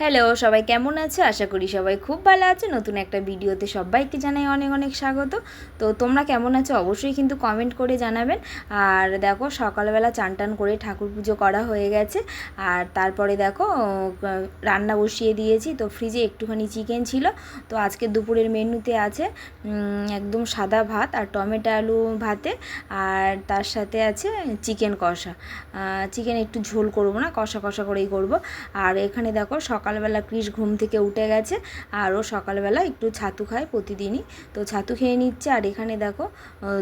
Hello সবাই কেমন আছো? আশা করি সবাই খুব ভালো আছে। নতুন একটা ভিডিওতে সবাইকে জানাই অনেক অনেক স্বাগত। তো তোমরা কেমন আছো? অবশ্যই কিন্তু কমেন্ট করে জানাবেন। আর দেখো, সকালবেলা চান টান করে ঠাকুর পুজো করা হয়ে গেছে। আর তারপরে দেখো রান্না বসিয়ে দিয়েছি। তো ফ্রিজে একটুখানি চিকেন ছিল। তো আজকে দুপুরের মেনুতে আছে একদম সাদা ভাত আর টমেটো আলু ভাতে। আর তার সাথে আছে চিকেন কষা। চিকেন একটু ঝোল করব না, কষা কষা করেই করব। আর এখানে দেখো সকালবেলা ক্রিস ঘুম থেকে উঠে গেছে আর ও সকালবেলা একটু ছাতু খায় প্রতিদিনই। তো ছাতু খেয়ে নিচ্ছে আর এখানে দেখো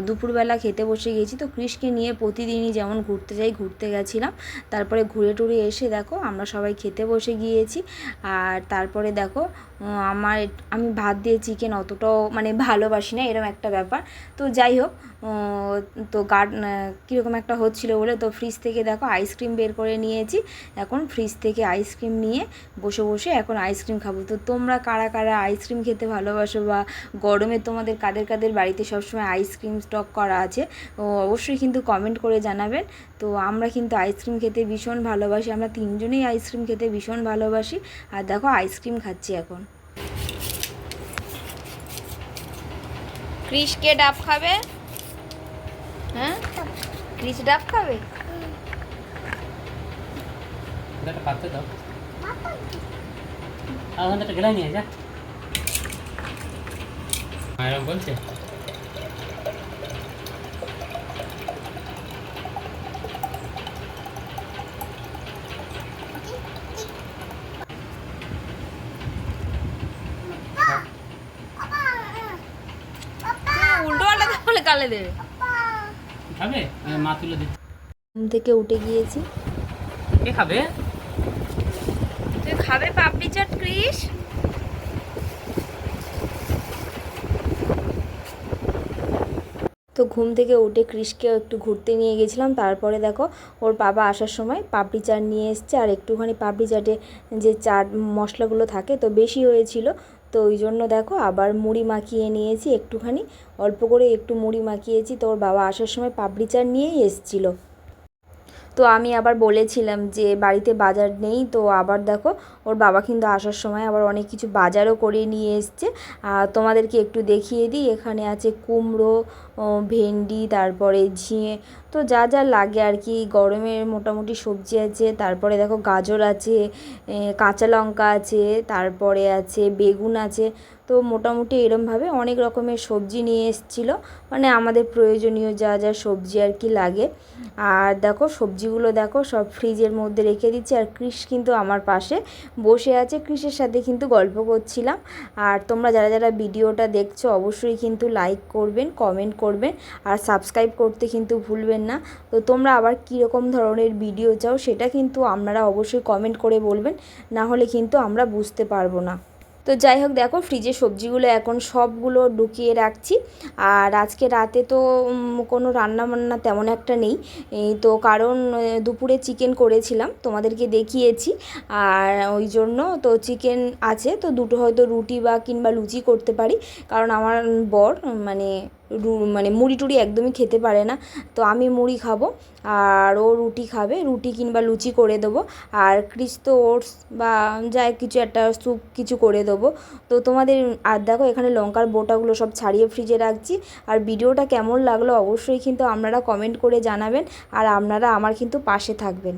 দুপুরবেলা খেতে বসে গেছি তো ক্রিসকে নিয়ে প্রতিদিনই যেমন ঘুরতে যাই, ঘুরতে গেছিলাম। তারপরে ঘুরে টুরে এসে দেখো, আমরা সবাই খেতে বসে গিয়েছি। আর তারপরে দেখো আমার আমি ভাত দিয়ে চিকেন অতটাও মানে ভালোবাসি না এরকম একটা ব্যাপার। তো যাই হোক তো গার্ড কীরকম একটা হচ্ছিল বলে, তো ফ্রিজ থেকে দেখো আইসক্রিম বের করে নিয়েছি। এখন ফ্রিজ থেকে আইসক্রিম নিয়ে বসে বসে এখন আইসক্রিম খাব। তো তোমরা কারা কারা আইসক্রিম খেতে ভালোবাসো বা গরমে তোমাদের কাদের কাদের বাড়িতে সবসময় আইসক্রিম স্টক করা আছে, ও অবশ্যই কিন্তু কমেন্ট করে জানাবেন। তো আমরা কিন্তু আইসক্রিম খেতে ভীষণ ভালোবাসি, আমরা তিনজনেই আইসক্রিম খেতে ভীষণ ভালোবাসি। আর দেখো আইসক্রিম খাচ্ছি এখন। ক্রিস কে ডাব খাবে? হ্যাঁ ক্রিস ডাব খাবে একটা পাতে দাও আর ওখানে একটা গেলাই নিয়ে যা এরকম বলছে উল্টো পাল্টা তাহলে কালে দেবে খাবে? মা তুলে দিচ্ছি ঘুম থেকে উঠে গিয়েছি। কে খাবে? তুই খাবে পাপড়ি চাট ক্রিস তো ঘুম থেকে উঠে ক্রিসকে একটু ঘুরতে নিয়ে গেছিলাম। তারপরে দেখো ওর বাবা আসার সময় পাপড়ি চাট নিয়ে এসছে। আর একটুখানি পাপড়ি চাটে যে চাট মশলাগুলো থাকে তো বেশি হয়েছিল। তো ওই জন্য দেখো আবার মুড়ি মাখিয়ে নিয়েছি একটুখানি। অল্প করে একটু মুড়ি মাখিয়েছি। তোর বাবা আসার সময় পাপড়ি চাট নিয়েই এসছিলো। তো আমি আবার বলেছিলাম যে বাড়িতে বাজার নেই, তো আবার দেখো ওর বাবা কিন্তু আসার সময় আবার অনেক কিছু বাজারও করে নিয়ে এসছে। আর তোমাদেরকে একটু দেখিয়ে দিই, এখানে আছে কুমড়ো ভেন্ডি, তারপরে ঝিঙে, তো যা যা লাগে আর কি। গরমের মোটামুটি সবজি আছে, তারপরে দেখো গাজর আছে কাঁচা লঙ্কা আছে, তারপরে আছে বেগুন আছে। তো মোটামুটি এরমভাবে অনেক রকমের সবজি নিয়ে এসেছিল। মানে আমাদের প্রয়োজনীয় যা যা সবজি আর কি লাগে। আর দেখো, সবজিগুলো দেখো, সব ফ্রিজের মধ্যে রেখে দিচ্ছি। আর ক্রিস কিন্তু আমার পাশে বসে আছে। ক্রিসের সাথে কিন্তু গল্প করছিলাম। আর তোমরা যারা যারা ভিডিওটা দেখছ, অবশ্যই কিন্তু লাইক করবেন, কমেন্ট করবেন। আর সাবস্ক্রাইব করতে কিন্তু ভুলবেন না। তো তোমরা আবার কীরকম ধরনের ভিডিও চাও, সেটা কিন্তু আপনারা অবশ্যই কমেন্ট করে বলবেন। না হলে কিন্তু আমরা বুঝতে পারব না। তো যাই হোক, দেখো ফ্রিজে সবজিগুলো এখন সবগুলো ঢুকিয়ে রাখছি। আর আজকে রাতে তো কোনো রান্না বান্না তেমন একটা নেই। তো কারণ দুপুরে চিকেন করেছিলাম, তোমাদেরকে দেখিয়েছি। আর ওই জন্য তো চিকেন আছে, তো দুটো হয়তো রুটি বা কিংবা লুচি করতে পারি। কারণ আমার বর মানে মানে মুড়ি টুড়ি একদমই খেতে পারে না। তো আমি মুড়ি খাব আর ও রুটি খাবে, রুটি কিংবা লুচি করে দেবো আর ক্রিস তো ওটস বা যাই কিছু একটা স্যুপ কিছু করে দেবো। তো তোমাদের, আর দেখো এখানে লঙ্কার বোটাগুলো সব ছাড়িয়ে ফ্রিজে রাখছি। আর ভিডিওটা কেমন লাগল অবশ্যই কিন্তু আপনারা কমেন্ট করে জানাবেন। আর আপনারা আমার কিন্তু পাশে থাকবেন।